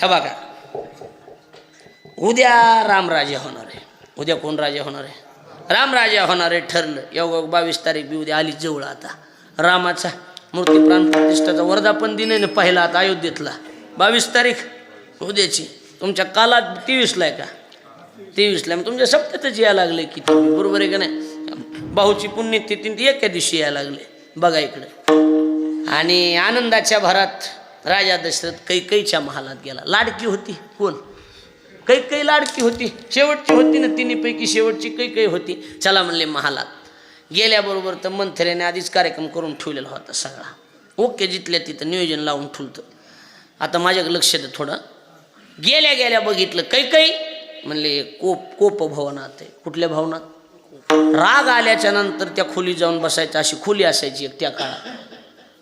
हे बघा. उद्या रामराजे होणार आहे. उद्या कोण राजा होणार आहे? रामराजा होणार आहे ठरलं. एवढं बावीस तारीख बी उद्या आली जवळ आता. रामाचा मूर्ती प्राण प्रतिष्ठाचा वर्धापन दिन आहे ना पहिला आता अयोध्येतला. बावीस तारीख उद्याची. तुमच्या कालात तेवीसला आहे का? तेवीसला. मग तुमच्या सप्त्यातच यायला लागले की तुम्ही बरोबर आहे का नाही? भाऊची पुण्यतिथी एका दिवशी यायला लागले. बघा इकडे. आणि आनंदाच्या भरात राजा दशरथ कैकईच्या महालात गेला. लाडकी होती. कोण? कैकई लाडकी होती. शेवटची होती ना तिन्हीपैकी शेवटची कैकई होती. चला म्हणले महालात. गेल्याबरोबर तर मंथऱ्याने आधीच कार्यक्रम करून ठेवलेला होता सगळा. ओके जिथल्या तिथं नियोजन लावून ठेवतं आता माझ्याकडे लक्ष द्या थोडं. गेल्या गेल्या बघितलं कैकई. म्हणले कोप कोप भवनात आहे. कुठल्या भवनात? राग आल्याच्यानंतर त्या खोली जाऊन बसायचं. अशी खोली असायची एक त्या काळात.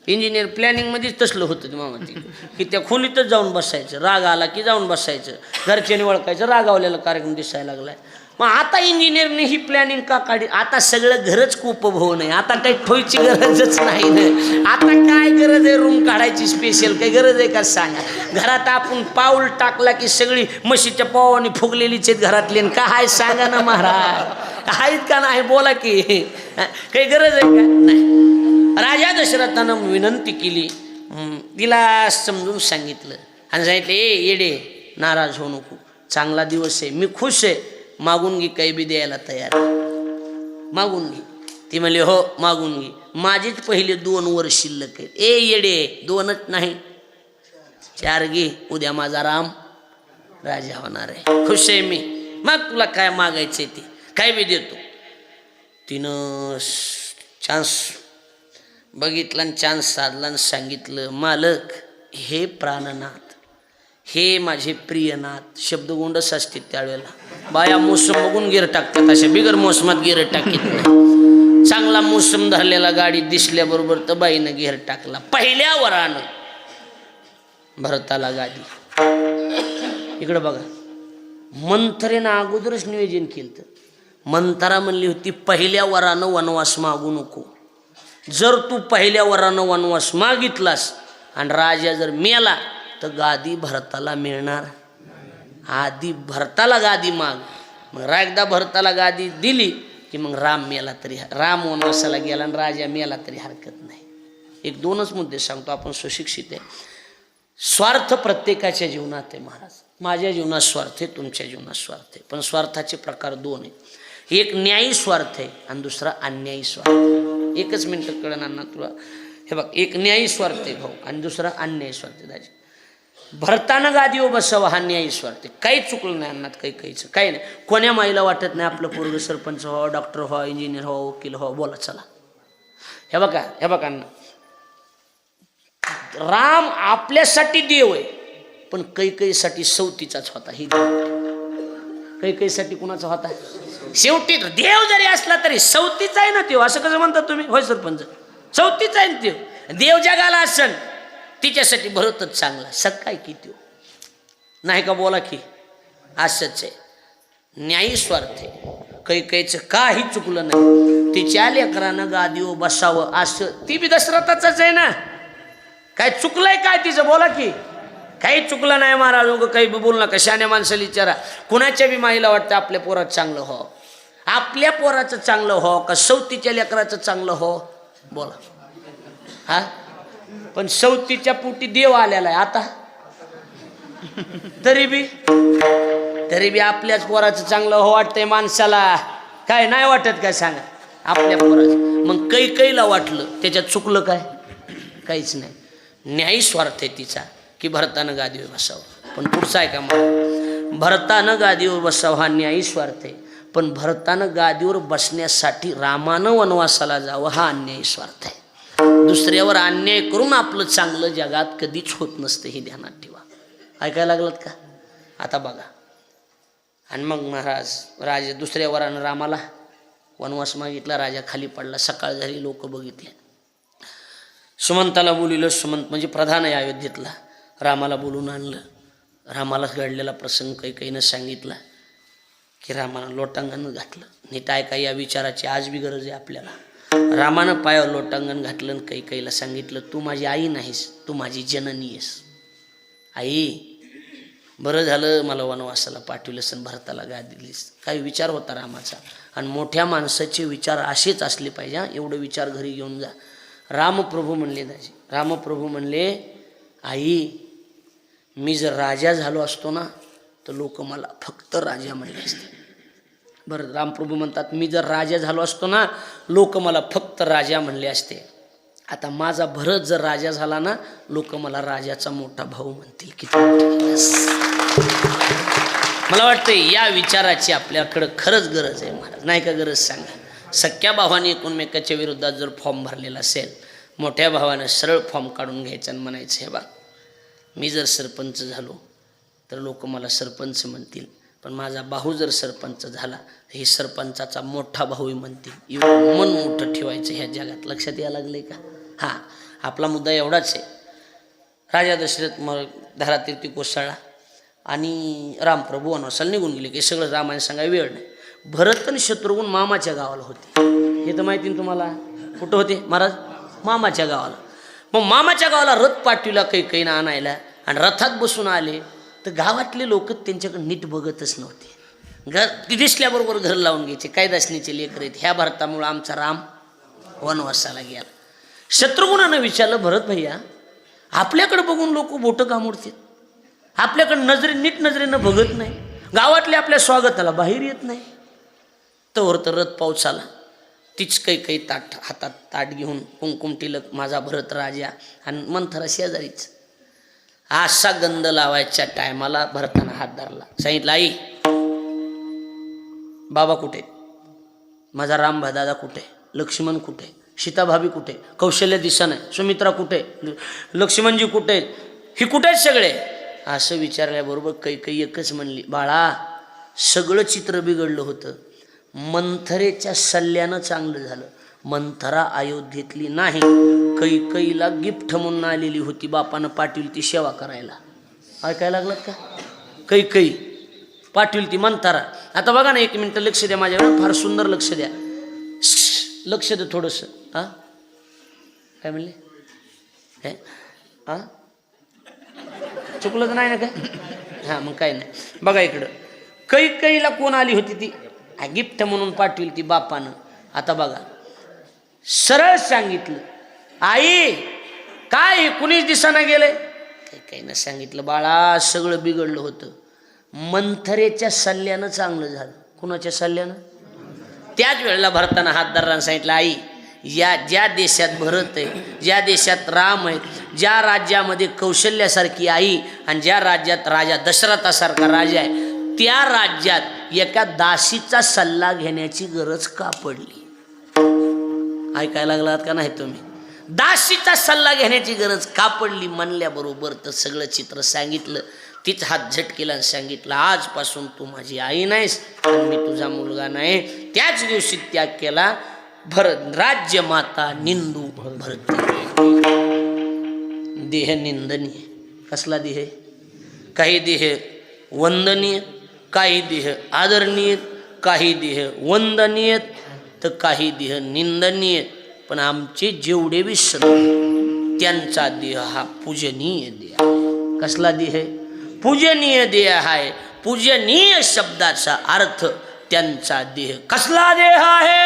इंजिनियर प्लॅनिंगमध्येच तसलं होतं ते मामा ते. की त्या खोलीतच जाऊन बसायचं. राग आला की जाऊन बसायचं. घरच्याने ओळखायचं रागावलेला कार्यक्रम दिसायला लागलाय. मग आता इंजिनियरने ही प्लॅनिंग का काढली? आता सगळं घरच कुपभवन आहे. आता काही ठोयची गरजच नाही. ना आता काय गरज आहे रूम काढायची स्पेशल काही गरज आहे का? सांगा. घरात आपण पाऊल टाकला की सगळी म्हशीच्या पावाने फुगलेलीच आहेत घरातली. का हाय आहे? सांगा ना महाराज. आहेत का नाही? बोला की. काही गरज आहे का? नाही. राजा दशरथानं विनंती केली. तिला समजून सांगितलं. आणि सांगितलं ए येडे नाराज होऊ नको. चांगला दिवस आहे. मी खुश आहे. मागून घे काही बी द्यायला तयार आहे. मागून घे. ती म्हणली हो मागून घे. माझीच पहिले दोन वर शिल्लक आहे ए येडे दोनच नाही. चार घे उद्या माझा राम राजा होणार आहे. खुश आहे मी. मग तुला काय मागायचं आहे ते? काय बी देतो. तिनं चान्स बघितला आणि चान्स साधला आणि सांगितलं मालक हे प्राणनाथ हे माझे प्रियनाथ शब्दगोंडच असते त्यावेळेला. बाया मोसम बघून गिर टाकतात अशा बिगर मोसमात गिर टाकीत नाही. चांगला मोसम धरलेला गाडी दिसल्याबरोबर तर बाईनं गिर टाकला. पहिल्या वरानं भरताला गाडी. इकडं बघा. मंथरेनं अगोदरच नियोजन केलं तर मंथरा म्हणली होती पहिल्या वरानं वनवास मागू नको. जर तू पहिल्या वरानं वनवास मागितलास आणि राजा जर मेला तर गादी भरताला मिळणार. आधी भरताला गादी माग. मग एकदा भरताला गादी दिली की मग राम मेला तरी राम वनवासाला गेला आणि राजा मेला तरी हरकत नाही. एक दोनच मुद्दे सांगतो आपण सुशिक्षित आहे. स्वार्थ प्रत्येकाच्या जीवनात आहे महाराज. माझ्या जीवनात स्वार्थ आहे तुमच्या जीवनात स्वार्थ आहे. पण स्वार्थाचे प्रकार दोन आहेत. एक न्यायी स्वार्थ आहे आणि दुसरा अन्यायी स्वार्थ आहे. एकच मिनटं कळणार ना तुला. हे बघ एक न्यायी स्वार्थ आहे भाऊ आणि दुसरा अन्यायी स्वार्थ दाजी. भरताना गादीवर बसावं हा न्यायी स्वार्थ काही चुकलं नाही अन्नात काही काहीचं. काही नाही. कोण्या माईला वाटत नाही आपलं पोरग सरपंच व्हावं डॉक्टर व्हावं इंजिनियर व्हावं वकील व्हावं बोला चला. हे बघा हे बघा अण्णा. राम आपल्यासाठी देव आहे पण कैकईसाठी सवतीचाच होता. ही कैकईसाठी कुणाचा होता? शेवटी तो देव जरी असला तरी सवतीचा आहे ना देव असं कसं म्हणतात तुम्ही? होय सरपंच. सवतीचा आहे ना देव देव जगाला असन तिच्यासाठी भरतच चांगला. सकाय की देव नाही का बोला की? असंच आहे. न्यायी स्वार्थ आहे. काहीचं काही चुकलं नाही. तिच्या लेकरानं गादीव बसावं असं. ती बी दशरथाच आहे ना. काय चुकलंय काय तिचं? बोला की. काही चुकलं नाही महाराज उगं काही बी बोलू नका. शाण्या माणसाला विचारा. कुणाच्या बी माईला वाटतं आपल्या पोरात चांगलं हो? आपल्या पोराचं चांगलं हो का सवतीच्या लेकराचं चांगलं हो? बोला. हा? पण सवतीच्या पोटी देव आलेला आहे. आता? तरी बी? तरी बी आपल्याच पोराचं चांगलं हो वाटतंय माणसाला. काय नाही वाटत काय सांगा? आपल्या पोराचं. मग कै कैला वाटलं? त्याच्यात चुकलं काय? काहीच नाही. न्यायी स्वार्थ आहे तिचा. की भरतानं गादीवर बसावं. पण पुढचा आहे का मग? भरतानं गादीवर बसावं हा न्यायी स्वार्थ आहे. पण भरतानं गादीवर बसण्यासाठी रामानं वनवासाला जावं हा अन्यायी स्वार्थ आहे. दुसऱ्यावर अन्याय करून आपलं चांगलं जगात कधीच होत नसतं हे ध्यानात ठेवा. ऐकायला लागलात का? आता बघा. आणि मग महाराज राजा दुसऱ्या वरानं रामाला वनवास मागितला राजा खाली पडला. सकाळ झाली लोक बघितले. सुमंताला बोलिलं सुमंत म्हणजे प्रधान आहे अयोध्येतला. रामाला बोलून आणलं. रामालाच घडलेला प्रसंग काही काहीनं सांगितला की रामानं लोटांगण घातलं. नीट ऐका या विचाराची आज बी गरज आहे आपल्याला. रामानं पायावर लोटांगण घातलं आणि काही काहीला सांगितलं तू माझी आई नाहीस तू माझी जननी आहेस. आई बरं झालं मला वनवासाला पाठविलंस आणि भारताला गा दिलीस. काही विचार होता रामाचा. आणि मोठ्या माणसाचे विचार असेच असले पाहिजे हां. एवढं विचार घरी घेऊन जा. रामप्रभू म्हणले दाजी. रामप्रभू म्हणले आई मी जर राजा झालो असतो ना तर लोक मला फक्त राजा म्हणले असते बरं रामप्रभू म्हणतात मी जर राजा झालो असतो ना लोक मला फक्त राजा म्हणले असते. आता माझा भरत जर राजा झाला ना लोक मला राजाचा मोठा भाऊ म्हणतील. किती मला वाटतं या विचाराची आपल्याकडं खरंच गरज आहे महाराज. नाही का गरज सांगा? सख्या भावाने एकूणमेकाच्या विरोधात जर फॉर्म भरलेला असेल मोठ्या भावानं सरळ फॉर्म काढून घ्यायचा आणि म्हणायचं हे बा मी जर सरपंच झालो तर लोक मला सरपंच म्हणतील. पण माझा भाऊ जर सरपंच झाला तर हे सरपंचाचा मोठा भाऊही म्हणतील. एवढं मन मोठं ठेवायचं ह्या जगात. लक्षात यायला लागले का? हां आपला मुद्दा एवढाच आहे. राजा दशरथ मग धारातीर्थी कोसळला आणि रामप्रभू वनवासाला निघून गेले की सगळं रामायण सांगायला वेळ नाही. भरत आणि शत्रुघ्न मामाच्या गावाला होते. हे तर माहिती ना तुम्हाला? कुठं होते? महाराज मामाच्या गावाला. मग मामाच्या गावाला रथ पाठविला काही काही ना आणायला. आणि रथात बसून आले तर गावातले लोक त्यांच्याकडे नीट बघतच नव्हते. घर ती दिसल्याबरोबर घर लावून घ्यायचे काय दसणीचे लेकर आहेत ह्या भारतामुळं आमचा राम वनवासाला गेला. शत्रुघ्नानं विचारलं भरत भैया आपल्याकडे बघून लोक बोटं कामोडतात आपल्याकडे नजरे नीट नजरेनं बघत नाही. गावातले आपल्या स्वागताला बाहेर येत नाही. तोवर तर रथ पावसाला तीच काही काही ताट हातात ताट घेऊन कुंकुम टिलक माझा भरत राजा आणि मंथरा शेजारीच. असा गंध लावायच्या टायमाला भरताना हात धरला. सांगितलं आई बाबा कुठे? माझा रामभा दादा कुठे? लक्ष्मण कुठे? सीताभाभी कुठे? कौशल्य दिसा नाही सुमित्रा कुठे? लक्ष्मणजी कुठे? ही कुठे आहेत सगळे? असं विचारल्याबरोबर काही काही एकच म्हणली बाळा सगळं चित्र बिघडलं होतं. मंथरेच्या सल्ल्यानं चांगलं झालं. मंथरा अयोध्येतली नाही. कैकईला गिफ्ट म्हणून आलेली होती. बापानं पाठवली ती सेवा करायला. ऐकायला लागलात का? कैकई पाठवली ती मंथरा. आता बघा ना एक मिनटं लक्ष द्या माझ्याकडे. फार सुंदर लक्ष द्या. लक्ष द्या थोडंसं. हां? काय म्हणले? हे? हां? चुकलं तर नाही ना काय? हां मग काय नाही. बघा इकडं. कै कैला कोण आली होती ती? गिफ्ट म्हणून पाठवली ती बापानं. आता बघा. सरळ सांगितलं आई काय कुणीच दिसाना गेले काही काही ना सांगितलं बाळा सगळं बिघडलं होतं. मंथरेच्या सल्ल्यानं चांगलं झालं. कुणाच्या सल्ल्यानं? त्याच वेळेला भरताना हातदारांना सांगितलं आई या ज्या देशात भरत आहे ज्या देशात राम आहे ज्या राज्यामध्ये कौशल्यासारखी आई आणि ज्या राज्यात राजा दशरथासारखा राजा आहे त्या राज्यात एका दासीचा सल्ला घेण्याची गरज का पडली? ऐकायला लागलात का नाही तुम्ही? दासीचा सल्ला घेण्याची गरज का पडली म्हणल्याबरोबर तर सगळं चित्र सांगितलं. तीच हात झटकेला आणि सांगितलं आजपासून तू माझी आई नाहीस मी तुझा मुलगा नाही. त्याच दिवशी त्याग केला भरत राज्य माता निंदू भरत देह निंदनीय. कसला देह? काही देह वंदनीय काही देह आदरणीय काही देह वंदनीय तर काही देह निंदनीय पण आमचे जेवढे बी त्यांचा देह हा पूजनीय देह कसला देह आहे? पूजनीय देह आहे. पूजनीय शब्दाचा अर्थ त्यांचा देह. कसला देह आहे?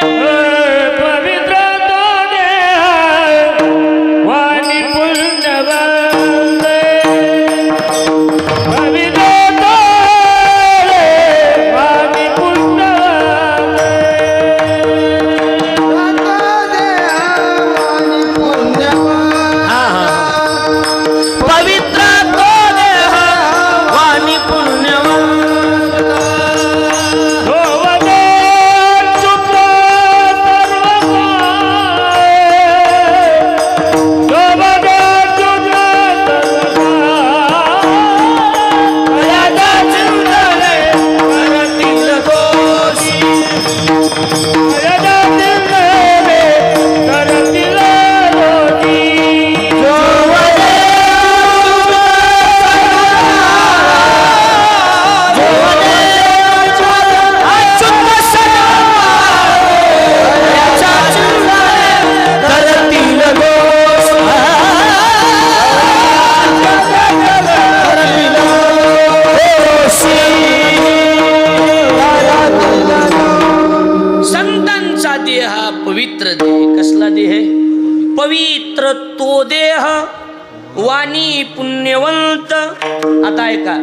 आता ऐका.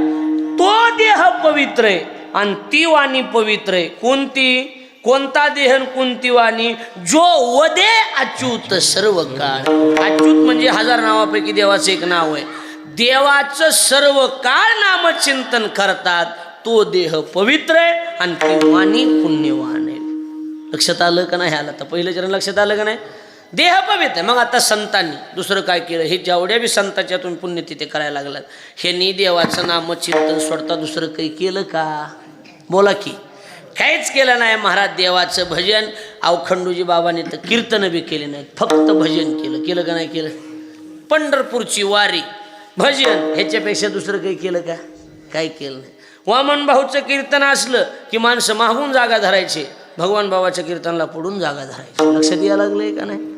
तो देह पवित्र आहे आणि ती वाणी पवित्र आहे. कोणती? कोणता देह कोणती वाणी? जो वदे अच्युत सर्व काळ अच्युत म्हणजे हजार नावापैकी देवाचं एक नाव आहे. देवाचं सर्व काळ नामचिंतन करतात. तो देह पवित्र आहे आणि ती वाणी पुण्यवान आहे. लक्षात आलं का नाही? आलं. तर पहिलं चरण लक्षात आलं का नाही? देह पवित्र मग आता संतांनी दुसरं काय केलं? हे जेवढ्या बी संताच्यातून पुण्य तिथे करायला लागलं ह्यांनी देवाचं नाम चिंतन सोडता दुसरं काही केलं का? बोला की. काहीच केलं नाही महाराज देवाचं भजन. अवखंडूजी बाबांनी तर कीर्तन बी केले नाहीत. फक्त भजन केलं. केलं का नाही केलं? पंढरपूरची वारी. भजन ह्याच्यापेक्षा दुसरं काही केलं का? काही केलं नाही. वामन भाऊचं कीर्तन असलं की माणसं मागून जागा धरायचे. भगवान बाबाच्या कीर्तनाला पुढून जागा धरायची. लक्षात यायला लागलंय का नाही?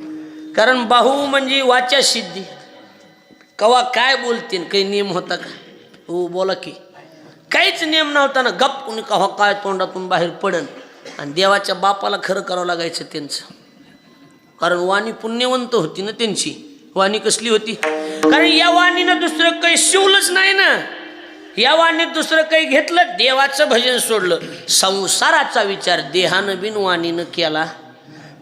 कारण बाहू म्हणजे वाच्या सिद्धी. कवा काय बोलतीन काही नियम होता का? हो बोला की. काहीच नियम नव्हता ना. गप कुणी कवा काय तोंडातून बाहेर पडन. आणि देवाच्या बापाला खरं करावं लागायचं त्यांचं. कारण वाणी पुण्यवंत होती ना त्यांची. वाणी कसली होती? कारण या वाणीनं दुसरं काही शिवलंच नाही ना. या वाणीत दुसरं काही घेतलं देवाचं भजन सोडलं. संसाराचा विचार देहानं बिन वाणीनं केला.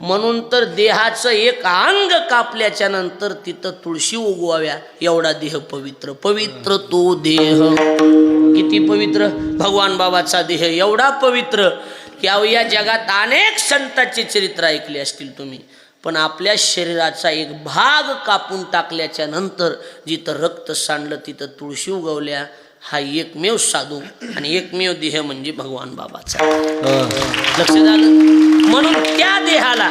म्हणून तर देहाचं एक अंग कापल्याच्या नंतर तिथं तुळशी उगवाव्या. एवढा देह पवित्र. पवित्र तो देह. किती पवित्र? भगवान बाबाचा देह एवढा पवित्र की अहो या जगात अनेक संतांचे चरित्र ऐकले असतील तुम्ही. पण आपल्या शरीराचा एक भाग कापून टाकल्याच्या नंतर जिथं रक्त सांडलं तिथं तुळशी उगवल्या. हा एकमेव साधू आणि एकमेव देह म्हणजे भगवान बाबाचा. लक्ष झालं म्हणून त्या देहाला